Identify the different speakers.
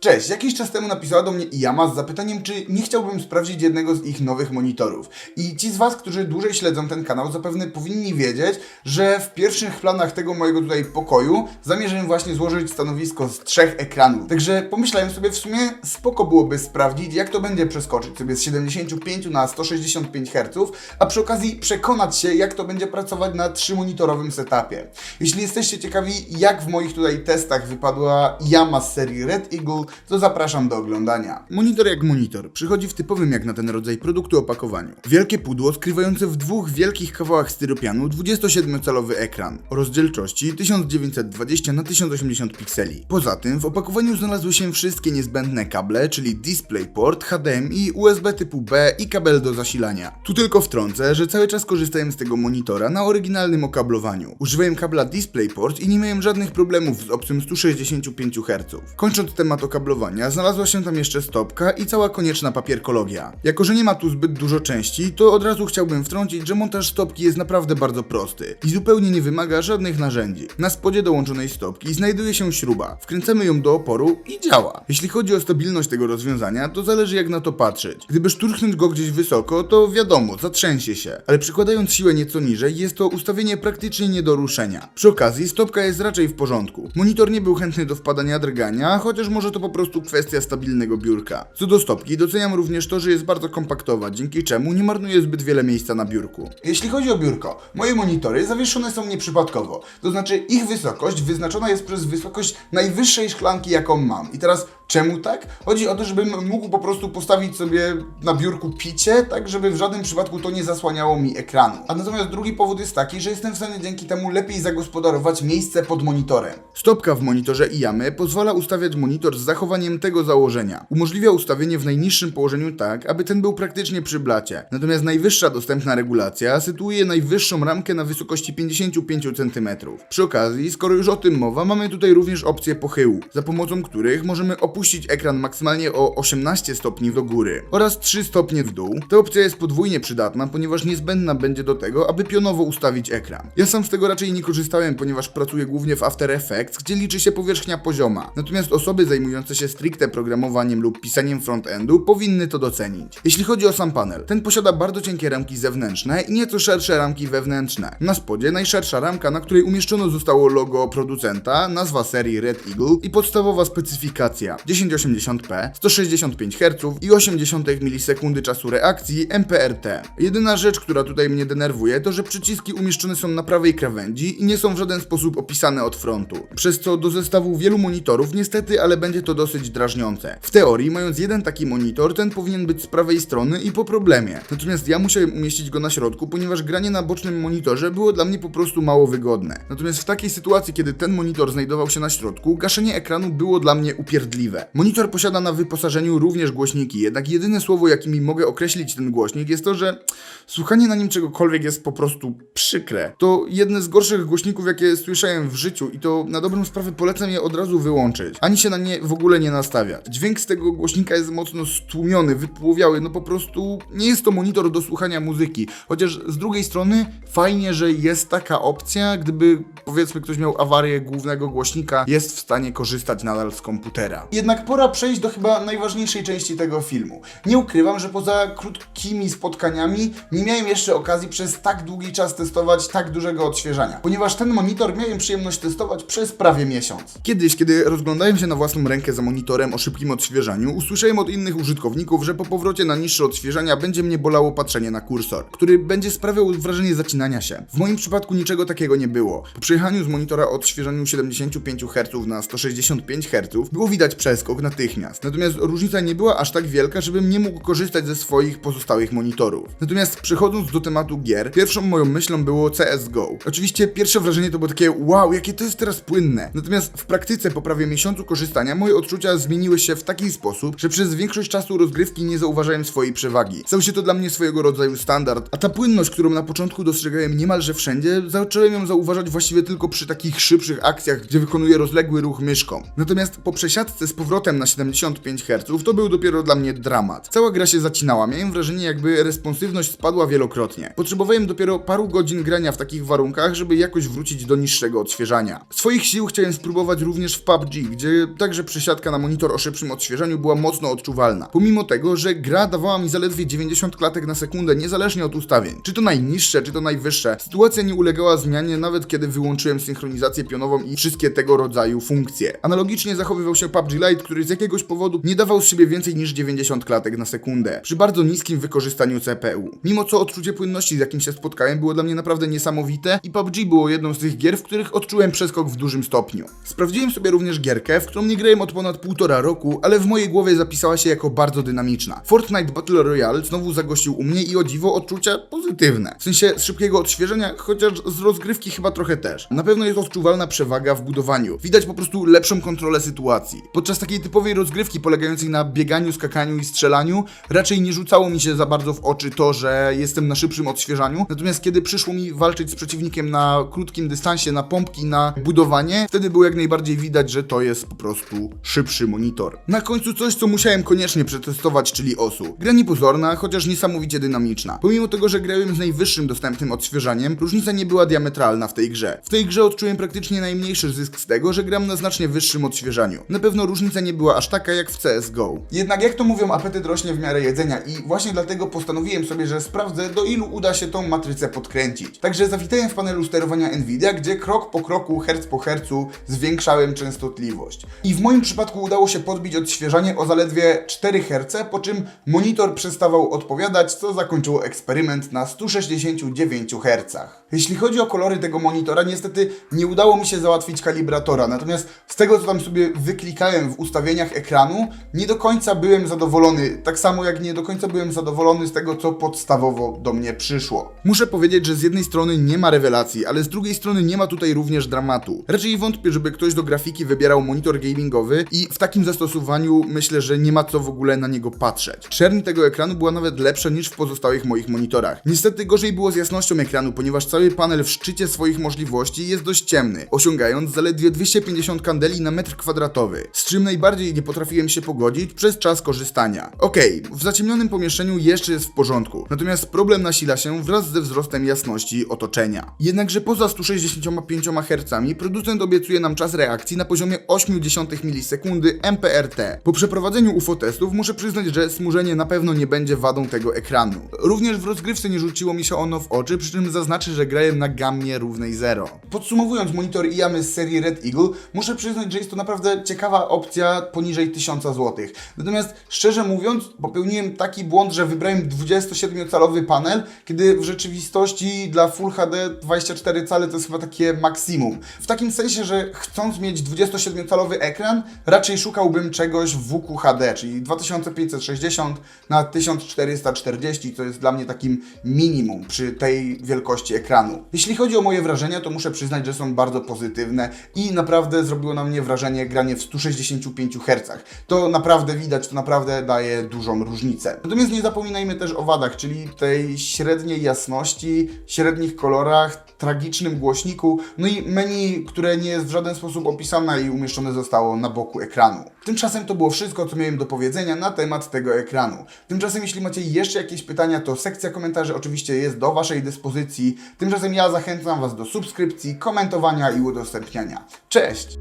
Speaker 1: Cześć, jakiś czas temu napisała do mnie Iyama z zapytaniem, czy nie chciałbym sprawdzić jednego z ich nowych monitorów. I ci z Was, którzy dłużej śledzą ten kanał, zapewne powinni wiedzieć, że w pierwszych planach tego mojego tutaj pokoju zamierzam właśnie złożyć stanowisko z trzech ekranów. Także pomyślałem sobie, w sumie spoko byłoby sprawdzić, jak to będzie przeskoczyć sobie z 75 na 165 Hz, a przy okazji przekonać się, jak to będzie pracować na trzymonitorowym setupie. Jeśli jesteście ciekawi, jak w moich tutaj testach wypadła Yama z serii Red Eagle, to zapraszam do oglądania. Monitor jak monitor, przychodzi w typowym jak na ten rodzaj produktu opakowaniu. Wielkie pudło skrywające w dwóch wielkich kawałach styropianu 27-calowy ekran o rozdzielczości 1920 na 1080 pikseli. Poza tym w opakowaniu znalazły się wszystkie niezbędne kable, czyli DisplayPort, HDMI, USB typu B i kabel do zasilania. Tu tylko wtrącę, że cały czas korzystałem z tego monitora na oryginalnym okablowaniu. Używałem kabla DisplayPort i nie miałem żadnych problemów z opcją 165 Hz. Kończąc temat okablowania, znalazła się tam jeszcze stopka i cała konieczna papierkologia. Jako, że nie ma tu zbyt dużo części, to od razu chciałbym wtrącić, że montaż stopki jest naprawdę bardzo prosty i zupełnie nie wymaga żadnych narzędzi. Na spodzie dołączonej stopki znajduje się śruba. Wkręcamy ją do oporu i działa. Jeśli chodzi o stabilność tego rozwiązania, to zależy jak na to patrzeć. Gdyby szturchnąć go gdzieś wysoko, to wiadomo, zatrzęsie się. Ale przykładając siłę nieco niżej, jest to ustawienie praktycznie nie do ruszenia. Przy okazji, stopka jest raczej w porządku. Monitor nie był chętny do wpadania drgania, chociaż może to po prostu kwestia stabilnego biurka. Co do stopki, doceniam również to, że jest bardzo kompaktowa, dzięki czemu nie marnuje zbyt wiele miejsca na biurku. Jeśli chodzi o biurko, moje monitory zawieszone są nieprzypadkowo. To znaczy ich wysokość wyznaczona jest przez wysokość najwyższej szklanki, jaką mam. I teraz czemu tak? Chodzi o to, żebym mógł po prostu postawić sobie na biurku picie, tak żeby w żadnym przypadku to nie zasłaniało mi ekranu. A natomiast drugi powód jest taki, że jestem w stanie dzięki temu lepiej zagospodarować miejsce pod monitorem. Stopka w monitorze IAMY pozwala ustawiać monitor z zachowaniem tego założenia. Umożliwia ustawienie w najniższym położeniu tak, aby ten był praktycznie przy blacie. Natomiast najwyższa dostępna regulacja sytuuje najwyższą ramkę na wysokości 55 cm. Przy okazji, skoro już o tym mowa, mamy tutaj również opcję pochyłu, za pomocą których możemy opuścić ekran maksymalnie o 18 stopni do góry oraz 3 stopnie w dół. Ta opcja jest podwójnie przydatna, ponieważ niezbędna będzie do tego, aby pionowo ustawić ekran. Ja sam z tego raczej nie korzystałem, ponieważ pracuję głównie w After Effects, gdzie liczy się powierzchnia pozioma. Natomiast osoby zajmujące się stricte programowaniem lub pisaniem frontendu powinny to docenić. Jeśli chodzi o sam panel, ten posiada bardzo cienkie ramki zewnętrzne i nieco szersze ramki wewnętrzne. Na spodzie najszersza ramka, na której umieszczono zostało logo producenta, nazwa serii Red Eagle i podstawowa specyfikacja 1080p, 165 Hz i 80 milisekundy czasu reakcji MPRT. Jedyna rzecz, która tutaj mnie denerwuje, to że przyciski umieszczone są na prawej krawędzi i nie są w żaden sposób opisane od frontu. Przez co do zestawu wielu monitorów niestety, ale będzie to dosyć drażniące. W teorii, mając jeden taki monitor, ten powinien być z prawej strony i po problemie. Natomiast ja musiałem umieścić go na środku, ponieważ granie na bocznym monitorze było dla mnie po prostu mało wygodne. Natomiast w takiej sytuacji, kiedy ten monitor znajdował się na środku, gaszenie ekranu było dla mnie upierdliwe. Monitor posiada na wyposażeniu również głośniki, jednak jedyne słowo, jakimi mogę określić ten głośnik, jest to, że słuchanie na nim czegokolwiek jest po prostu przykre. To jedne z gorszych głośników, jakie słyszałem w życiu i to na dobrą sprawę polecam je od razu wyłączyć, ani się na nie w ogóle nie nastawiać. Dźwięk z tego głośnika jest mocno stłumiony, wypłowiały, no po prostu nie jest to monitor do słuchania muzyki. Chociaż z drugiej strony fajnie, że jest taka opcja, gdyby powiedzmy ktoś miał awarię głównego głośnika, jest w stanie korzystać nadal z komputera. Jednak pora przejść do chyba najważniejszej części tego filmu. Nie ukrywam, że poza krótkimi spotkaniami nie miałem jeszcze okazji przez tak długi czas testować tak dużego odświeżania, ponieważ ten monitor miałem przyjemność testować przez prawie miesiąc. Kiedyś, kiedy rozglądałem się na własną rękę za monitorem o szybkim odświeżaniu, usłyszałem od innych użytkowników, że po powrocie na niższe odświeżania będzie mnie bolało patrzenie na kursor, który będzie sprawiał wrażenie zacinania się. W moim przypadku niczego takiego nie było. Po przejechaniu z monitora o odświeżaniu 75 Hz na 165 Hz było widać przeskok natychmiast. Natomiast różnica nie była aż tak wielka, żebym nie mógł korzystać ze swoich pozostałych monitorów. Natomiast przechodząc do tematu gier, pierwszą moją myślą było CSGO. Oczywiście pierwsze wrażenie to było takie wow, jakie to jest teraz płynne. Natomiast w praktyce po prawie miesiącu korzystania moje odczucia zmieniły się w taki sposób, że przez większość czasu rozgrywki nie zauważałem swojej przewagi. Stał się to dla mnie swojego rodzaju standard, a ta płynność, którą na początku dostrzegałem niemalże wszędzie, zacząłem ją zauważać właściwie tylko przy takich szybszych akcjach, gdzie wykonuję rozległy ruch myszką. Natomiast po przesiadce z powrotem na 75 Hz, to był dopiero dla mnie dramat. Cała gra się zacinała, miałem wrażenie jakby responsywność spadła wielokrotnie. Potrzebowałem dopiero paru godzin grania w takich warunkach, żeby jakoś wrócić do niższego odświeżania. Swoich sił chciałem spróbować również w PUBG, gdzie także przesiadka na monitor o szybszym odświeżaniu była mocno odczuwalna. Pomimo tego, że gra dawała mi zaledwie 90 klatek na sekundę, niezależnie od ustawień. Czy to najniższe, czy to najwyższe, sytuacja nie ulegała zmianie nawet kiedy wyłączyłem synchronizację pionową i wszystkie tego rodzaju funkcje. Analogicznie zachowywał się PUBG Lite, który z jakiegoś powodu nie dawał z siebie więcej niż 90 klatek na sekundę, przy bardzo niskim wykorzystaniu CPU. Mimo co odczucie płynności, z jakim się spotkałem, było dla mnie naprawdę niesamowite i PUBG było jedną z tych gier, w których odczułem przeskok w dużym stopniu. Sprawdziłem sobie również gierkę, w którą nie grałem od ponad półtora roku, ale w mojej głowie zapisała się jako bardzo dynamiczna. Fortnite Battle Royale znowu zagościł u mnie i o dziwo odczucia pozytywne. W sensie szybkiego odświeżenia, chociaż z rozgrywki chyba trochę też. Na pewno jest odczuwalna przewaga w budowaniu. Widać po prostu lepszą kontrolę sytuacji. Podczas takiej typowej rozgrywki polegającej na bieganiu, skakaniu i strzelaniu, raczej nie rzucało mi się za bardzo w oczy to, że jestem na szybszym odświeżaniu. Natomiast kiedy przyszło mi walczyć z przeciwnikiem na krótkim dystansie, na pompki, na budowanie, wtedy było jak najbardziej widać, że to jest po prostu szybszy monitor. Na końcu coś, co musiałem koniecznie przetestować, czyli OSU. Gra niepozorna, chociaż niesamowicie dynamiczna. Pomimo tego, że grałem z najwyższym dostępnym odświeżaniem, różnica nie była diametralna w tej grze. W tej grze odczułem praktycznie najmniejszy zysk z tego, że gram na znacznie wyższym odświeżaniu. Na pewno różnica nie była aż taka jak w CSGO. Jednak jak to mówią, apetyt rośnie w miarę jedzenia i właśnie dlatego postanowiłem sobie, że sprawdzę do ilu uda się tą matrycę podkręcić. Także zawitałem w panelu sterowania Nvidia, gdzie krok po kroku, herc po hercu zwiększałem częstotliwość. I w moim przypadku udało się podbić odświeżanie o zaledwie 4 Hz, po czym monitor przestawał odpowiadać, co zakończyło eksperyment na 169 Hz. Jeśli chodzi o kolory tego monitora, niestety nie udało mi się załatwić kalibratora, natomiast z tego co tam sobie wyklikałem w ustawieniach ekranu, nie do końca byłem zadowolony, tak samo jak nie do końca byłem zadowolony z tego, co podstawowo do mnie przyszło. Muszę powiedzieć, że z jednej strony nie ma rewelacji, ale z drugiej strony nie ma tutaj również dramatu. Raczej wątpię, żeby ktoś do grafiki wybierał monitor gamingowy i w takim zastosowaniu myślę, że nie ma co w ogóle na niego patrzeć. Czerń tego ekranu była nawet lepsza niż w pozostałych moich monitorach. Niestety gorzej było z jasnością ekranu, ponieważ cały panel w szczycie swoich możliwości jest dość ciemny, osiągając zaledwie 250 kandeli na metr kwadratowy, z czym najbardziej nie potrafiłem się pogodzić przez czas korzystania. Okej, w zaciemnionym pomieszczeniu jeszcze jest w porządku, natomiast problem nasila się wraz ze wzrostem jasności otoczenia. Jednakże poza 165 Hz producent obiecuje nam czas reakcji na poziomie 0,8 milisekundy MPRT. Po przeprowadzeniu UFO testów muszę przyznać, że smużenie na pewno nie będzie wadą tego ekranu. Również w rozgrywce nie rzuciło mi się ono w oczy, przy czym zaznaczę, że grałem na gammie równej 0. Podsumowując monitor IAMY z serii Red Eagle, muszę przyznać, że jest to naprawdę ciekawa opcja poniżej 1000 zł. Natomiast szczerze mówiąc, popełniłem taki błąd, że wybrałem 27-calowy panel, kiedy w rzeczywistości dla Full HD 24 cale to jest chyba takie maksimum. W takim sensie, że chcąc mieć 27-calowy ekran, raczej szukałbym czegoś w WQHD, czyli 2560 na 1440, co jest dla mnie takim minimum przy tej wielkości ekranu. Jeśli chodzi o moje wrażenia, to muszę przyznać, że są bardzo pozytywne i naprawdę zrobiło na mnie wrażenie granie w 165 Hz. To naprawdę widać, to naprawdę daje dużą różnicę. Natomiast nie zapominajmy też o wadach, czyli tej średniej jasności, średnich kolorach, tragicznym głośniku, no i menu, które nie jest w żaden sposób opisane i umieszczone zostało na boku ekranu. Tymczasem to było wszystko, co miałem do powiedzenia na temat tego ekranu. Tymczasem, jeśli macie jeszcze jakieś pytania, to sekcja komentarzy oczywiście jest do Waszej dyspozycji. Tymczasem ja zachęcam Was do subskrypcji, komentowania i udostępniania. Cześć!